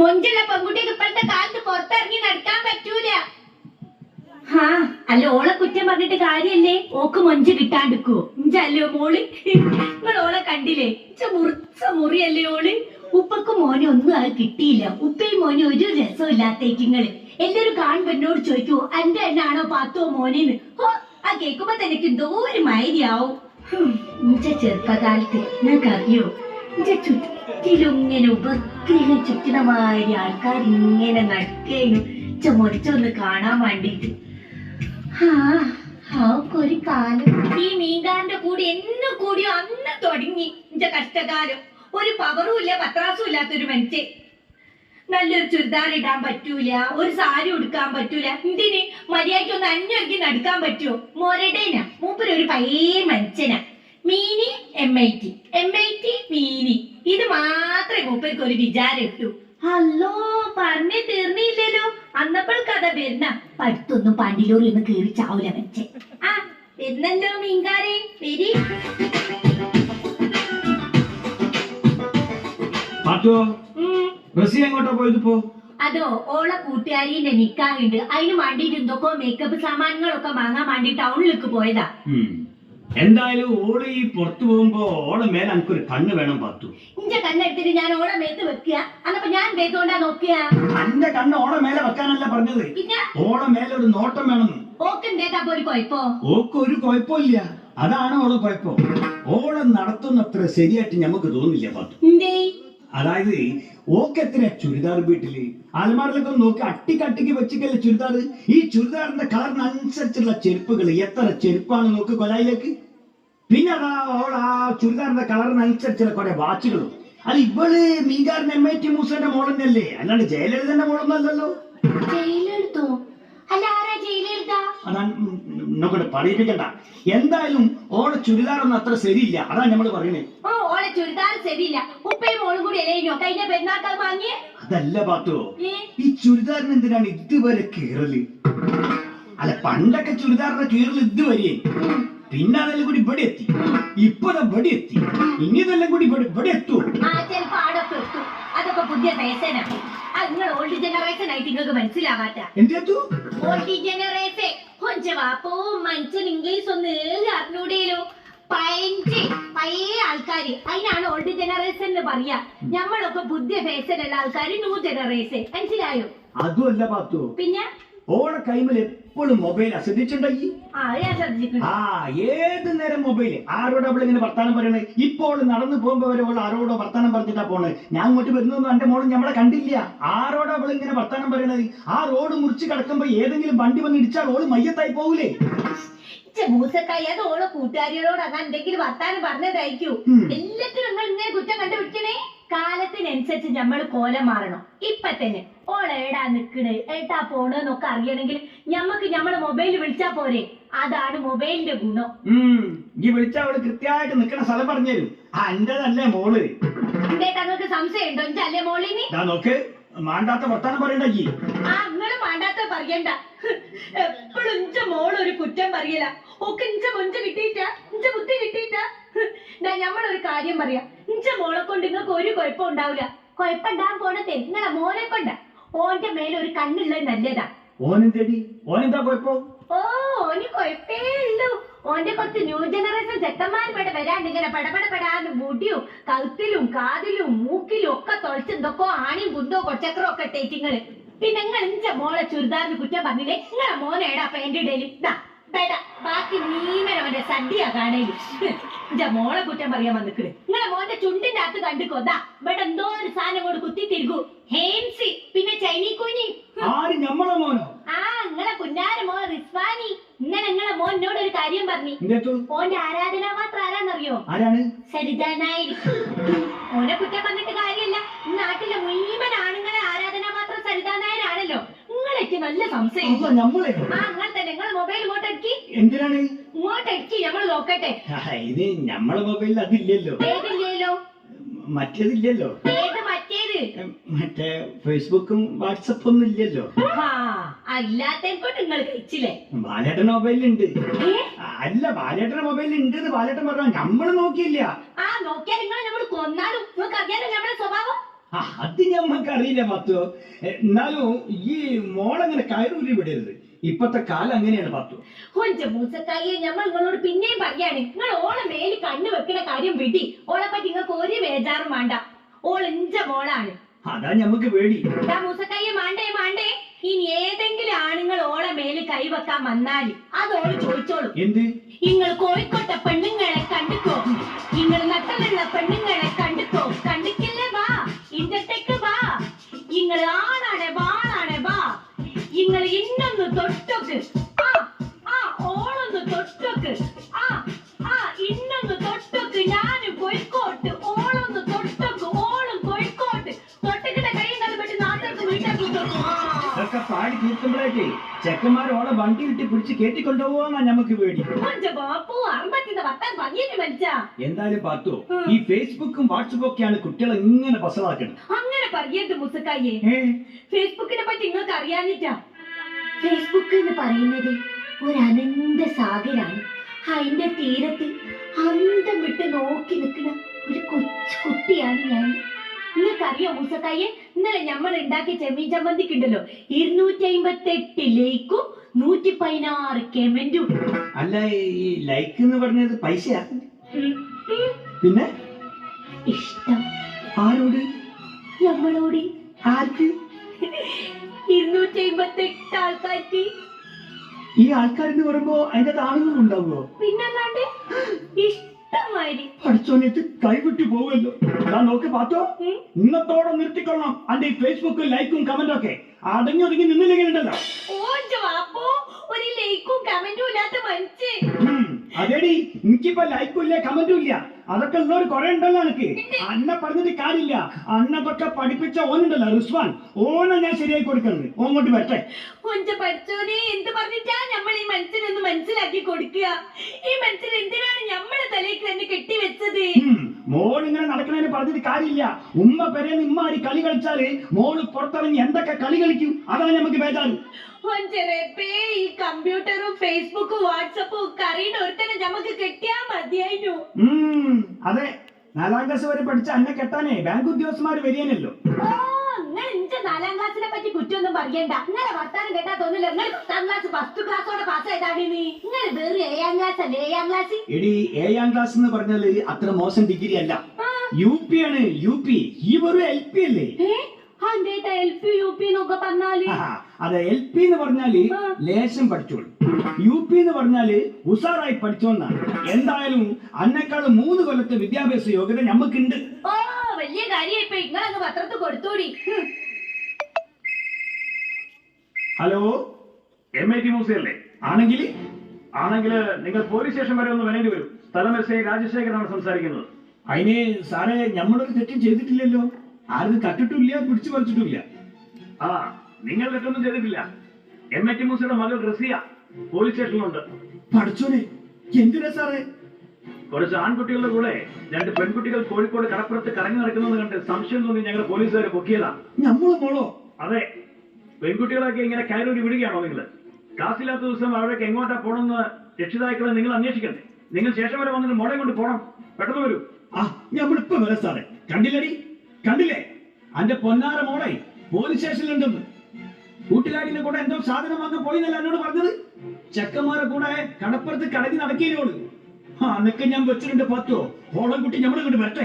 മൊഞ്ചുള്ള പെൺകുട്ടിക്ക് ഇപ്പോഴത്തെ കാലത്ത് പുറത്തിറങ്ങി നടക്കാൻ പറ്റൂല. ഹാ അല്ല ഓളെ കുറ്റം പറഞ്ഞിട്ട് കാര്യല്ലേ? ഓക്ക് മൊഞ്ച് കിട്ടാണ്ടിക്കോ ഇഞ്ചല്ലോ മോൾ? നിങ്ങൾ ഓളെ കണ്ടില്ലേ? ഇച്ച മുറിച്ച മുറിയല്ലേ ഓൾ? ഉപ്പക്ക് മോനെ ഒന്നും അത് കിട്ടിയില്ല. ഉപ്പയും മോനെ ഒരു രസം ഇല്ലാത്തേക്ക് നിങ്ങൾ എല്ലാരും കാണുമ്പോ എന്നോട് ചോദിക്കൂ എന്റെ പാത്തോ മോനേന്ന്? ഹോ ആ കേക്കുമ്പോ തന്നെ എനിക്ക് എന്തോ ഒരു ഇഞ്ച ചെറുപ്പകാലത്ത് നിങ്ങൾക്കറിയോ ഇഞ്ച ചുറ്റിലും ഇങ്ങനെ ഉപഗ്രഹം ചുറ്റുന്ന മാതിരി ആൾക്കാർ ഇങ്ങനെ നടക്കേനു. ചുമച്ചൊന്ന് കാണാൻ വേണ്ടിട്ട്. ആ ഒരു കാലം. ഈ മീൻകാരന്റെ കൂടി എന്ന കൂടിയോ അന്ന് തുടങ്ങി എന്റെ കഷ്ടകാലം. ഒരു പവറും ഇല്ല പത്രാസും ഇല്ലാത്തൊരു മനുഷ്യൻ. നല്ലൊരു ചുരിദാർ ഇടാൻ പറ്റൂല ഒരു സാരി ഉടുക്കാൻ പറ്റൂല. എന്തിന്? മര്യാദയ്ക്ക് ഒന്ന് അന്യോക്കി നടക്കാൻ പറ്റുമോ മൊരടേനാ മൂപ്പര് ഒരു പഴയ മനുഷ്യനാ. മീനി M I T M I T മീനി. ഇത് മാത്രമേ മൂപ്പർക്ക് ഒരു വിചാരം ഇട്ടു അല്ലോ പറഞ്ഞു തീർന്നില്ലല്ലോ. അന്നപ്പോൾ കഥ വരുന്ന പഠിത്തൊന്നും പണ്ടിലൂർ നിന്ന് കേറി ചാവൂല വെച്ചേ ആ വരുന്നല്ലോ മീൻകാരെ വരി. അതോ ഓളെ കൂട്ടുകാരിന്റെ നിക്കാറുണ്ട് അതിന് വേണ്ടിട്ട് എന്തൊക്കെ മേക്കപ്പ് സാമാനങ്ങളൊക്കെ വാങ്ങാൻ വേണ്ടി ടൗണിലേക്ക് പോയതാ. എന്തായാലും ഓൾ ഈ പുറത്തു പോകുമ്പോ ഓളെ മേലെ എനിക്കൊരു കണ്ണ് വേണം പാത്തു. കണ്ണ് കണ്ണെടുത്തിട്ട് ഞാൻ ഓളെ മേത്ത് വെക്കുക. അന്നപ്പോ ഞാൻ മേത്തോണ്ടാ നോക്കുക. അന്റെ കണ്ണ് ഓളെ മേലെ വെക്കാനല്ല പറഞ്ഞത്. പിന്നെ? ഓളെ മേലെ ഒരു നോട്ടം വേണം. ഓക്കുണ്ടേട്ടാ ഒരു കുഴപ്പോ? ഓക്ക് ഒരു കുഴപ്പമില്ല. അതാണ് ഓളെ കുഴപ്പം. ഓളെ നടത്തുന്നത്ര ശരിയായിട്ട് നമുക്ക് തോന്നില്ല പാത്തു. എന്തേ? അതായത് ഓക്ക് എത്ര ചുരിദാർ വീട്ടിൽ അലമാറിലൊക്കെ നോക്കി അട്ടിക്കട്ടിക്ക് വെച്ചിക്കല്ലേ ചുരിദാർ? ഈ ചുരിദാറിന്റെ കളറിനനുസരിച്ചുള്ള ചെരുപ്പുകൾ എത്ര ചെരുപ്പാണ് നോക്ക് കൊലായിലേക്ക്. പിന്നെ അതാ ഓൾ ആ ചുരിദാറിന്റെ കളറിനനുസരിച്ചുള്ള കുറെ വാച്ചുകളും. അത് ഇവൾ മീൻകാരൻ എം ഐ ടി മൂസന്റെ മോളന്നല്ലേ അല്ലാണ്ട് ജയലളിതന്റെ മോളൊന്നല്ലല്ലോ ജയിലെടുത്തോ അല്ല ആരാ ജയിലെടുത്താ അതാണ് നോക്കട്ടെ പറയിപ്പിക്കണ്ട എന്തായാലും ഓളെ ചുരിദാർ ഒന്നും അത്ര ശരിയില്ല. അതാണ് നമ്മൾ പറയുന്നത് ഓ ഓളെ ചുരിദാർ ശരിയില്ല. ഉപ്പയും മോളും കൂടി അല്ലേനോ കഴിഞ്ഞ പെരുന്നാക്കാൻ വാങ്ങിയേ? അതല്ല പാത്തോ ഈ ചുരിദാറിന് എന്തിനാണ് ഇതുവരെ കീറൽ? അല്ല പണ്ടൊക്കെ ചുരിദാറിന്റെ കീറൽ ഇതുവരെ. പിന്നെ അതെല്ലാം കൂടി ഇവിടെ എത്തി. ഇപ്പൊ ഇവിടെ എത്തി. ഇനി ഇതെല്ലാം കൂടി ഇവിടെ എത്തൂ. അതൊക്കെ പുതിയ ഫേസനാണ് അത് നിങ്ങൾ ഓൾഡ് ജനറേഷൻ ആയിട്ട് നിങ്ങൾക്ക് മനസ്സിലാവാത്ത. ഓൾഡ് ജനറേഷൻ കൊഞ്ച വാപ്പോ മനുഷ്യൻ ഇംഗ്ലീഷ് ഒന്ന് അറിഞ്ഞൂടേലോ പയഞ്ച് പഴയ ആൾക്കാര്. അതിനാണ് ഓൾഡ് ജനറേഷൻ എന്ന് പറയാ. ഞമ്മളൊക്കെ പുതിയ ഉള്ള ആൾക്കാര് ന്യൂ ജനറേഷൻ മനസ്സിലായോ? അതുമല്ല പാത്തു. പിന്നെ? ഓളെ കൈമിൽ എപ്പോഴും മൊബൈൽ ശ്രദ്ധിച്ചിട്ടുണ്ടെങ്കിൽ ആ അത് ഏത് നേരം മൊബൈൽ ആരോട് അവൾ ഇങ്ങനെ വർത്താനം പറയണേ? ഇപ്പോൾ നടന്നു പോകുമ്പോ വരെ അവൾ ആരോടോ വർത്താനം പറഞ്ഞിട്ടാ പോണേ? ഞാൻ ഇങ്ങോട്ട് വരുന്നൊന്നും എന്റെ മോളും നമ്മളെ കണ്ടില്ല. ആരോടോ അവൾ ഇങ്ങനെ വർത്താനം പറയണത്? ആ റോഡ് മുറിച്ച് കിടക്കുമ്പോ ഏതെങ്കിലും വണ്ടി വന്ന് ഇടിച്ചാൽ ഓൾ മയ്യത്തായി പോകൂലേ? അത് കൂട്ടുകാരികളോട് എന്തെങ്കിലും വർത്താനം പറഞ്ഞതായിരിക്കും. എല്ലാത്തിനും നിങ്ങൾ ഇങ്ങനെ കുറ്റം കണ്ടുപിടിക്കണേ? കാലത്തിനനുസരിച്ച് നമ്മൾ കോലം മാറണം. ഇപ്പൊ തന്നെ ഓൾ ഏടാ നിക്കണ്? ഏട്ടാ പോണെന്നൊക്കെ അറിയണമെങ്കിൽ ഞമ്മക്ക് ഞമ്മളെ മൊബൈൽ വിളിച്ചാ പോരെ? അതാണ് മൊബൈലിന്റെ ഗുണം. ഉം ഈ വിളിച്ച അവൾ കൃത്യമായിട്ട് നിക്കണ സ്ഥലം പറഞ്ഞു തരും. മോൾ. എന്തേ തങ്ങൾക്ക് സംശയം ഉണ്ടോ അല്ലേ മോളിനി ദാ നോക്ക് മാണ്ടാത്ത വർത്താനം പറയണ്ട ഈ ആ നിങ്ങൾ മാണ്ടാത്ത പറയണ്ട. എപ്പോഴും ഇഞ്ച ഒരു കുറ്റം പറയല. ഒക്കെ ഇഞ്ച മൊഞ്ച കിട്ടിയിട്ടാ? ഇഞ്ച ബുദ്ധി കിട്ടിയിട്ട? കാര്യം പറയാ. ഇഞ്ച മോളെ കൊണ്ട് നിങ്ങൾക്ക് ഒരു കുഴപ്പം ഉണ്ടാവില്ല. കുഴപ്പമുണ്ടാകാൻ പോണത്തെ നിങ്ങളെ മോനെ കൊണ്ട. ഓന്റെ മേലെ ഒരു കണ്ണുള്ളത് നല്ലതാ. ഓനെന്തേടി? ഓനെന്താ കുഴപ്പം? ഓ ഓന് കുഴപ്പേ ഉള്ളൂ. ഓന്റെ കുറച്ച് ന്യൂ ജനറേഷൻ ചെക്കന്മാർ ഇവിടെ വരാണ്ട് ഇങ്ങനെ പടപടപെടാന്ന് മുടിയും കഴുത്തിലും കാതിലും മൂക്കിലും ഒക്കെ തുളച്ച് എന്തൊക്കെ ആണിയും കുന്തോ കൊച്ചക്കറോ ഒക്കെ ടേറ്റിങ്ങൾ പിന്നെ നിങ്ങൾ ഇഞ്ച മോളെ ചുരിദാറിന് കുറ്റം പറഞ്ഞില്ലേ? നിങ്ങളെ മോനെ എടാ ഇടൽ. ഇതാ ബേടാ ബാക്കി നീമൻ അവന്റെ സദ്യ കാണേലു. ഇഞ്ച മോളെ കുറ്റം പറയാൻ വന്നിക്കണ്. നിങ്ങളെ മോന്റെ ചുണ്ടിന്റെ അകത്ത് കണ്ടുക്കോതാ ഇവിടെ എന്തോ ഒരു സാധനം കൊണ്ട് കുത്തി തിരികൂ. ഹേംസി പിന്നെ ചൈനീ കുഞ്ഞി. ആര് ഞമ്മളെ മോനോ? ആ നിങ്ങളെ പുന്നാര മോൻ റിസ്വാനി. ഇന്നലെ നിങ്ങളെ മോനോട് ഒരു കാര്യം പറഞ്ഞു. ഓന്റെ ആരാധനാപാത്രം ആരാന്നറിയോ? ആരാണ്? സരിതാനായിരിക്കും. ഓനെ കുറ്റം പറഞ്ഞിട്ട് കാര്യമില്ല. നാട്ടിലെ മുഴുവൻ ആണുങ്ങളെ ആരാധനാപാത്രം സരിതാനായരാണല്ലോ. നിങ്ങളെക്ക് നല്ല സംശയം. അപ്പൊ നിങ്ങൾ മൊബൈൽ എന്തിനാണ്? നമ്മൾ നോക്കട്ടെ. ഇത് നമ്മളെ മൊബൈലിൽ അതില്ലല്ലോ. ഏതില്ലല്ലോ? മറ്റേതില്ലല്ലോ. ഏത് മറ്റേത്? മറ്റേ ഫേസ്ബുക്കും വാട്സപ്പ് ഒന്നും ഇല്ലല്ലോ. നിങ്ങൾ കഴിച്ചില്ലേ? ബാലേട്ടൻ മൊബൈലുണ്ട് ഉണ്ട് അല്ല ബാലേട്ടന്റെ മൊബൈലിൽ ഉണ്ട് ബാലേട്ടൻ പറഞ്ഞു നമ്മൾ നോക്കിയില്ല. ആ നിങ്ങൾ നമ്മൾ കൊന്നാലും നിങ്ങൾക്ക് അറിയാലോ നമ്മുടെ സ്വഭാവം? അത് ഞമ്മക്ക് അറിയില്ല പത്തു എന്നാലും ഈ മോളങ്ങനെ കയറൂരി വിടരുത്. ഇപ്പത്തെ കാലം അങ്ങനെയാണ് പത്തു. കൊഞ്ച മൂസക്കായെ ഞമ്മൾ നിങ്ങളോട് പിന്നെയും പറയാണ് നിങ്ങൾ ഓളെ മേലിൽ കണ്ണു വെക്കണ കാര്യം വിടി. ഓളെ പറ്റി നിങ്ങൾക്ക് ഒരു ബേജാറും വേണ്ട. ഓൾ ഇഞ്ച മോളാണ്. അതാ ഞമ്മക്ക് പേടി. മൂസക്കായെ മാണ്ടേ മാണ്ടേ. ഇനി ഏതെങ്കിലും ആണുങ്ങൾ ഓളെ മേലിൽ കൈവെക്കാൻ വന്നാൽ അത് ഓൾ ചോദിച്ചോളും. എന്ത്? നിങ്ങൾ കോഴിക്കോട്ടെ വണ്ടി കിട്ടി പിടിച്ച് കേട്ടിക്കൊണ്ടുപോവാന്നാ ഞമ്മക്ക് പേടി. എന്തായാലും പാത്തു. ഈ ഫേസ്ബുക്കും വാട്സപ്പും ഒക്കെയാണ് കുട്ടികളെ ഇങ്ങനെ ബസളാക്കുന്നത് അങ്ങനെ പറയരുത് മുസക്കായി ഫേസ്ബുക്കിനെ പറ്റി നിങ്ങൾക്ക് അറിയാനിട്ടാ ഫേസ്ബുക്ക് എന്ന് പറയുന്നത് ഒരു അനന്ത സാഗരാണ്. അതിന്റെ തീരത്തിൽ അന്തം വിട്ട് നോക്കി നിൽക്കുന്ന ഒരു കൊച്ചു കുട്ടിയാണ് ഞാൻ. നിങ്ങൾക്കറിയോ മുസക്കായെ ഇന്നലെ നമ്മൾ ഉണ്ടാക്കിയ ചെമ്മീൻ ചമ്മന്തിക്ക് ഉണ്ടല്ലോ. ഇരുന്നൂറ്റി അമ്പത്തി എട്ട് ലേക്കും നൂറ്റി പതിനാറ് കെമന്റും അല്ല ഈ ലൈക്ക് എന്ന് പറഞ്ഞത് പൈസയാ? പിന്നെ? ഇഷ്ടം. ആരോട്? നമ്മളോട് ആർക്ക്? ഇരുന്നൂറ്റി അമ്പത്തി എട്ട് ആൾക്കാർക്ക്. ഈ ആൾക്കാരെന്ന് പറയുമ്പോ അതിന്റെ താണുകൾ ഉണ്ടാവുമോ പിന്നല്ലാണ്ട് ഇഷ്ടമായിരി കൈവിട്ടു പോകുമല്ലോ ഞാൻ നോക്കി പാത്തോ. ഇന്നത്തോടെ നിർത്തിക്കൊള്ളണം. അന്റെ ഈ ഫേസ്ബുക്ക് ലൈക്കും കമന്റും ഒക്കെ. അടങ്ങി ഒതുങ്ങി നിന്നില്ലെങ്കിലുണ്ടല്ലോ. ലൈക്കും. അതേടി എനിക്കിപ്പോ ഇല്ല കമന്റും ഇല്ല. അതൊക്കെ ഉള്ളവർ കുറെ ഉണ്ടല്ലോ എനിക്ക് അന്നെ പറഞ്ഞിട്ട് കാര്യമില്ല. അന്നതൊക്കെ പഠിപ്പിച്ച ഓനുണ്ടല്ലോ റിസ്വാൻ. ഓനെ ഞാൻ ശരിയായി കൊടുക്കുന്നത് ഓങ്ങോട്ട് പറ്റേ പഠിച്ചോനെ എന്ത് മനുഷ്യനൊന്ന് മനസ്സിലാക്കി കൊടുക്കുക. ഈ മനുഷ്യൻ എന്തിനാണ് നമ്മളെ തലേക്ക് തന്നെ കെട്ടി വെച്ചത് മോൾ ഇങ്ങനെ നടക്കണേന് പറഞ്ഞിട്ട് കാര്യമില്ല. ഉമ്മ പെരേന്ന് നിമ്മാരി കളി കളിച്ചാൽ മോൾ പുറത്തിറങ്ങി എന്തൊക്കെ കളി കളിക്കും? അതാണ് നമുക്ക് ബേജാറ്. ഈ കമ്പ്യൂട്ടറും ഫേസ്ബുക്കും വാട്സപ്പും ഒക്കെ അറിയുന്ന ഒരുത്തനെ നമുക്ക് കെട്ടിയാ മതിയായിരുന്നു. അതെ. നാലാം ക്ലാസ് വരെ പഠിച്ച അന്നെ കെട്ടാനേ ബാങ്ക് ഉദ്യോഗസ്ഥന്മാർ ഇഞ്ച നാലാം ക്ലാസ്സിനെ പറ്റി കുറ്റൊന്നും പറയണ്ട. ഇങ്ങനെ വർത്താനം കേട്ടാ തോന്നില്ല. നിങ്ങൾ പത്താം ക്ലാസ് ഫസ്റ്റ് ക്ലാസ്സോടെ പാസ് ചെയ്താണ് നീ. ഇങ്ങനെ വേറെ ഏഴാം ക്ലാസ് അല്ലേ ഏഴാം ക്ലാസ് എടി ഏഴാം ക്ലാസ് എന്ന് പറഞ്ഞാൽ അത്ര മോശം ഡിഗ്രി അല്ല. യു പി ആണ് യു പി ഈ വെറും എൽ പി അല്ലേ? എൽ പി യു പി എന്നൊക്കെ പറഞ്ഞാൽ? അതെ എൽ പി എന്ന് പറഞ്ഞാൽ. ലേശം പഠിച്ചോളൂ. യു പി എന്ന് പറഞ്ഞാൽ ഉസാറായി പഠിച്ചോന്നാണ്. എന്തായാലും അന്നേക്കാൾ മൂന്ന് കൊല്ലത്തെ വിദ്യാഭ്യാസ യോഗ്യത ഞമ്മക്കുണ്ട്. ഓ വലിയ പത്രത്തിൽ കൊടുത്തോടി. ഹലോ? എം ഐ ടി മ്യൂസിയല്ലേ ആണെങ്കിൽ ആണെങ്കിൽ നിങ്ങൾ പോലീസ് സ്റ്റേഷൻ വരെ ഒന്ന് വരേണ്ടി വരും. സ്ഥലം എസ് ഐ രാജശേഖരനാണ് സംസാരിക്കുന്നത്. അതിന് സാറേ ഞമ്മളൊരു തെറ്റും ചെയ്തിട്ടില്ലല്ലോ. ആരും തട്ടിട്ടില്ല പിടിച്ചു പറിച്ചിട്ടില്ല. ആ നിങ്ങൾ തെറ്റൊന്നും ചെയ്തിട്ടില്ല. എം എ ടി മൂസയുടെ മകൾ റസിയ പോലീസ് സ്റ്റേഷനിലുണ്ട്. പഠിച്ചോനെ എന്തിനാ സാറേ? കുറച്ച് ആൺകുട്ടികളുടെ കൂടെ രണ്ട് പെൺകുട്ടികൾ കോഴിക്കോട് കടപ്പുറത്ത് കറങ്ങി നടക്കുന്നത് കണ്ട് സംശയം തോന്നി ഞങ്ങൾ പോലീസുകാർ പൊക്കിയതാ. ഞമ്മൾ മോളോ? അതെ പെൺകുട്ടികളൊക്കെ ഇങ്ങനെ കയറൂരി വിടുകയാണോ നിങ്ങൾ ക്ലാസ്സില്ലാത്ത ദിവസം അവിടേക്ക് എങ്ങോട്ടാ പോണെന്ന് രക്ഷിതാക്കളെ നിങ്ങൾ അന്വേഷിക്കണ്ടേ? നിങ്ങൾ ശേഷം വരെ വന്നിട്ട് മോളെ കൊണ്ട് പോണം. പെട്ടെന്ന് വരൂ. ആ ഞമ്മളിപ്പോ വരാം സാറേ. കണ്ടില്ലടി? കണ്ടില്ലേ? അന്റെ പൊന്നാര മോളെ പോലീസ് സ്റ്റേഷനിലുണ്ടെന്ന്. കൂട്ടുകാരിന്റെ കൂടെ എന്തോ സാധനം വന്ന് പോയി എന്നല്ല എന്നോട് പറഞ്ഞത്? ചെക്കന്മാരെ കൂടെ കടപ്പുറത്ത് കടങ്ങി നടക്കിയതിനോട് ആ അന്നൊക്കെ ഞാൻ വെച്ചിട്ടുണ്ട് പത്തോ ഓളം കുട്ടി ഞമ്മളെ കൊണ്ട് വരട്ടെ.